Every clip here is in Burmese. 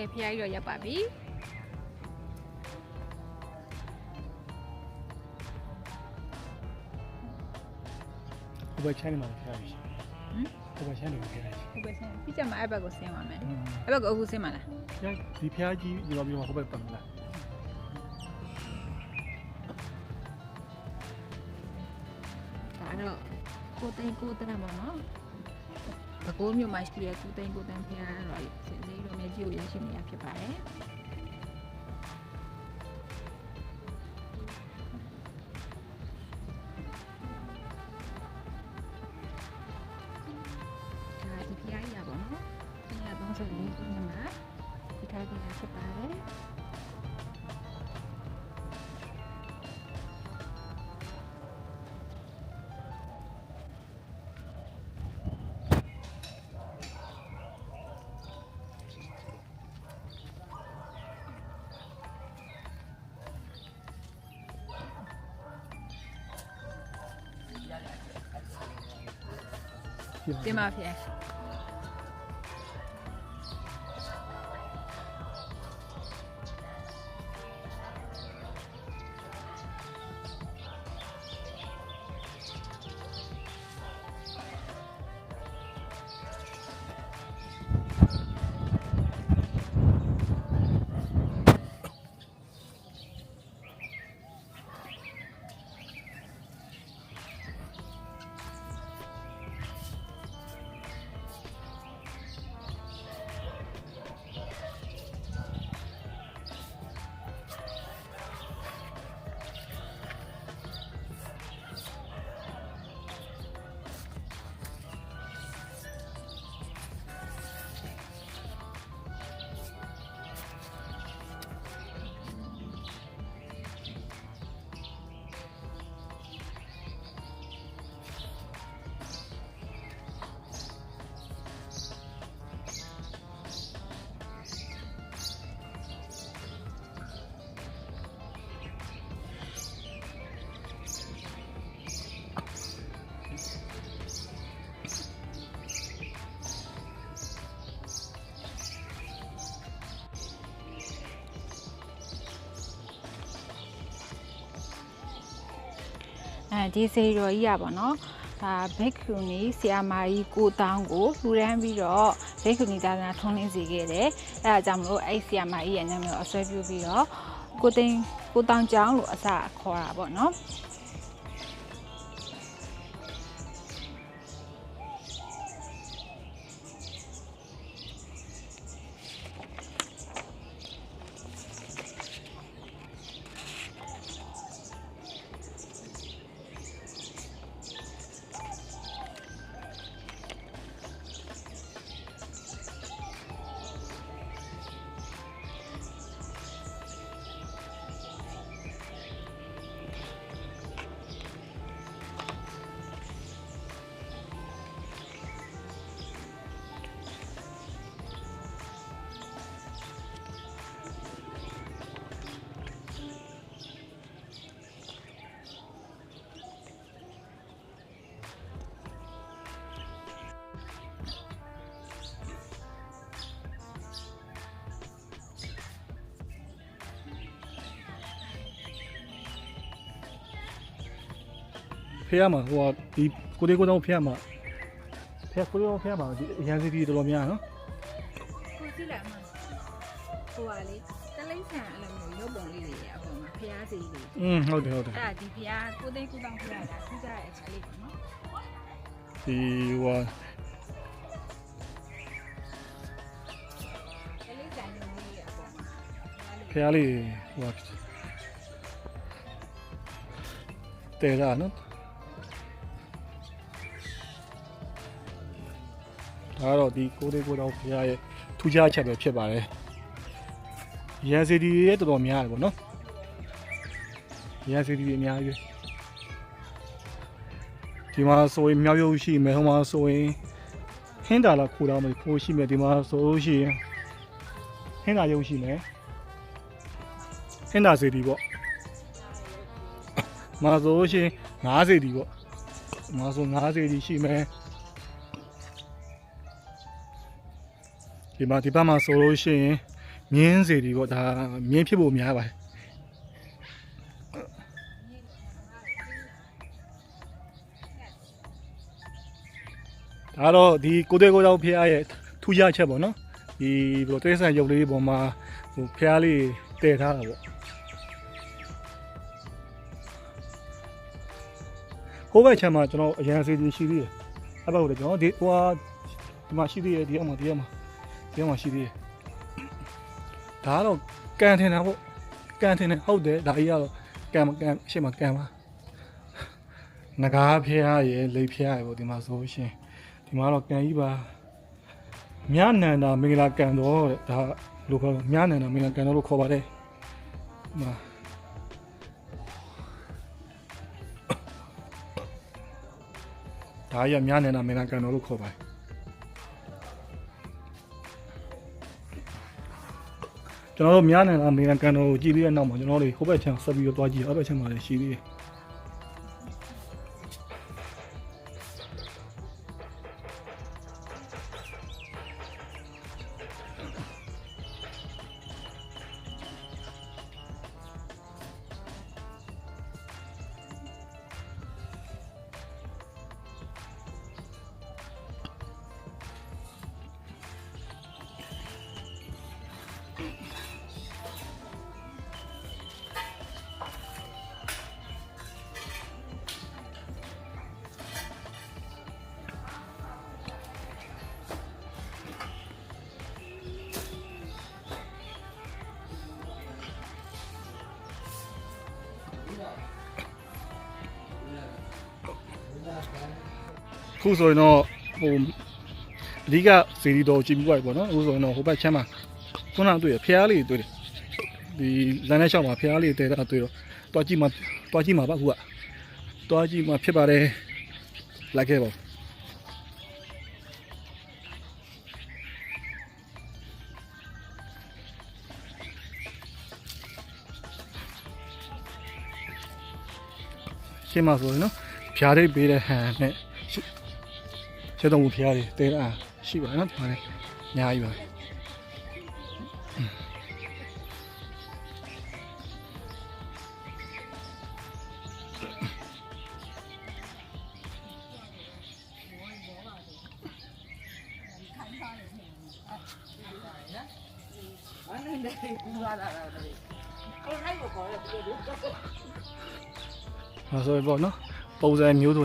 ကဲဖျားကြီးတော့ရပ်ပါပြီဟိုဘက်ချမ်းနေမှာဖျားပြီဟမ်ဟိုဘက်ချမ်းနေမှာဖျားပြီဟုတ်ကဲ့ဆင်းပြီးကြမှာအဲ့ဘက်ကိုဆင်းပါမယ်อืมအဲ့ဘက်ကိုအခုဆင်းပါလားဖျားဒီဖျားကြီးဒီလိုမျိုးဟိုဘက်ပတ်မလားဒါတော့ကိုသိန်းကိုတရမှာနော် ဘကိုးမြို့မှာရှိတဲ့ကိုသိန်းကိုတန်းဖျားတော့ဆင်းလေးတို့မြကြီးကိုရရှိနေရဖြစ်ပါတယ် တင် အဲဒီစေရီတော်ကြီးရပါတော့ဒါဘက်ကူနီဆီယာမာကြီးကိုတောင်းကိုလှူဒန်းပြီးတော့ဘက်ကူနီသာသနာထွန်းလင်းစေခဲ့တယ်အဲဒါကြောင့်မလို့အဲ့ဆီယာမာကြီးရဲ့နာမည်ကိုအစွဲပြုပြီးတော့ကိုသိန်းကိုတောင်းကျောင်းလို့အစခေါ်တာပေါ့နော် ဖျားမှာဟိုဒီကိုလေးကိုတော့ဖျားမှာဖျားကိုလေးကိုဖျားမှာဒီအရန်စီတီတော်တော်များနော်ကိုကြည့်လိုက်မှာဟိုပါလေတလိမ့်ဆန်အဲ့လိုမျိုးရုပ်ပုံလေးတွေရအပေါ်မှာဖျားစီလေးอืมဟုတ်တယ်ဟုတ်တယ်အဲ့ဒါဒီဖျားကိုသိန်းကိုတောင်းဖျားတာထူးကြတဲ့အချက်လေးပေါ့နော်ဒီဟိုတလိမ့်ဆန်ရုပ်လေးရအပေါ်မှာဖျားလေးဟိုတဲရနော် ဒါတော့ဒီကိုလေးကိုတော့ဖျားရဲ့ထူးခြားချက်ပဲဖြစ်ပါတယ်ရန်စီတီရဲ့တော်တော်များတယ်ပေါ့နော်ရန်စီတီအများကြီးဒီမှာဆိုရင်မြောက်ရုပ်ရှိမယ်ဟိုမှာဆိုရင်ဟင်းတာလာခိုးတော့မယ်ခိုးရှိမယ်ဒီမှာဆိုလို့ရှိရင်ဟင်းတာရုပ်ရှိမယ်ဟင်တာစီတီပေါ့မာဆိုလို့ရှိရင်90တီပေါ့မာဆို90တီရှိမယ် ဒီမှာဒီဘက်မှာဆိုလို့ရှိရင်မြင်းစေတီပေါ့ဒါမြင်းဖြစ်ဖို့များပါတယ်ဒါတော့ဒီကိုတဲ့ကိုတော့ဖះရဲ့ထူးခြားချက်ပေါ့နော်ဒီဘယ်လိုတိရစ္ဆာန်ရုပ်လေးပေါ်မှာဟိုဖះလေးတည်ထားတာပေါ့ဟိုဘက်ချမ်းမှာကျွန်တော်အရန်စေတီရှိသေးတယ်အဲ့ဘက်ကိုလည်းကျွန်တော်ဒီဟိုဟာဒီမှာရှိသေးတယ်ဒီအောင်မှာဒီအောင်မှာ ဒီအောင်မှာရှိသေးတယ်ဒါကတော့ကန်ထင်တာပေါ့ကန်ထင်တယ်ဟုတ်တယ်ဒါကြီးကတော့ကန်မကန်ရှေ့မှာကန်ပါငကားဖျားရယ်လိပ်ဖျားရယ်ပေါ့ဒီမှာဆိုရှင်ဒီမှာတော့ကန်ကြီးပါမြနန္ဒာမင်္ဂလာကန်တော်တဲ့ဒါလို့ခေါ်မြနန္ဒာမင်္ဂလာကန်တော်လို့ခေါ်ပါတယ်ဒီမှာဒါကြီးကမြနန္ဒာမင်္ဂလာကန်တော်လို့ခေါ်ပါတယ် ကျွန်တော်တို့များနေတာအမေရိကန်တော်ကိုကြည့်ပြီးတဲ့နောက်မှာကျွန်တော်တို့ဟိုဘက်ချမ်းဆက်ပြီးတော့တွားကြည့်အောက်ဘက်ချမ်းမှာလည်းရှိသေးတယ် ခုဆိုရင်တော့ဟိုအဓိကစီရီတော်ကြည့်ပြီးသွားပြီပေါ့နော်အခုဆိုရင်တော့ဟိုဘက်ချမ်းမှာခုနကတွေ့ရဖျားလေးတွေ့တယ်ဒီလမ်းထဲလျှောက်မှာဖျားလေးတဲတာတွေ့တော့တွားကြည့်မှာတွားကြည့်မှာပါခုကတွားကြည့်မှာဖြစ်ပါတယ်လိုက်ခဲ့ပါဦးရှင်းမှာဆိုရင်နော်ဖြားလေးပေးတဲ့ဟန်နဲ့ ရှရှင်းတော့ဘူးဖြားလေးတဲတာရှိပါနော်ဒီမှာလည်းအများကြီးပါဒါဆိုရင်ပေါ့နော်ပုံစံမျိုးစုံ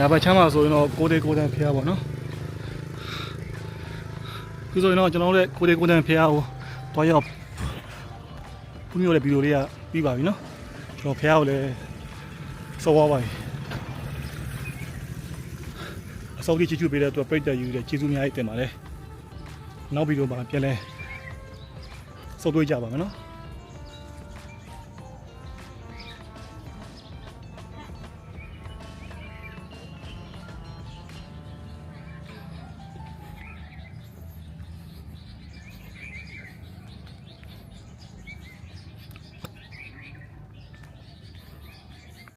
ညာဘက်ချမ်းမှာဆိုရင်တော့ကိုတေကိုတန်ဖျားပေါ့နော်ခုဆိုရင်တော့ကျွန်တော်တို့ရဲ့ကိုတေကိုတန်ဖျားကိုတွားရောက်ဖူးမျိုးတဲ့ဗီဒီယိုလေးကပြီးပါပြီနော်ကျွန်တော်ဖျားကိုလည်းစောသွားပါပြီအစောကြီးချီချူပေးတဲ့အတွက်ပြိတ္တယူတဲ့ကျေးဇူးအများကြီးတင်ပါတယ်နောက်ဗီဒီယိုမှာပြန်လဲစောတွေ့ကြပါမယ်နော်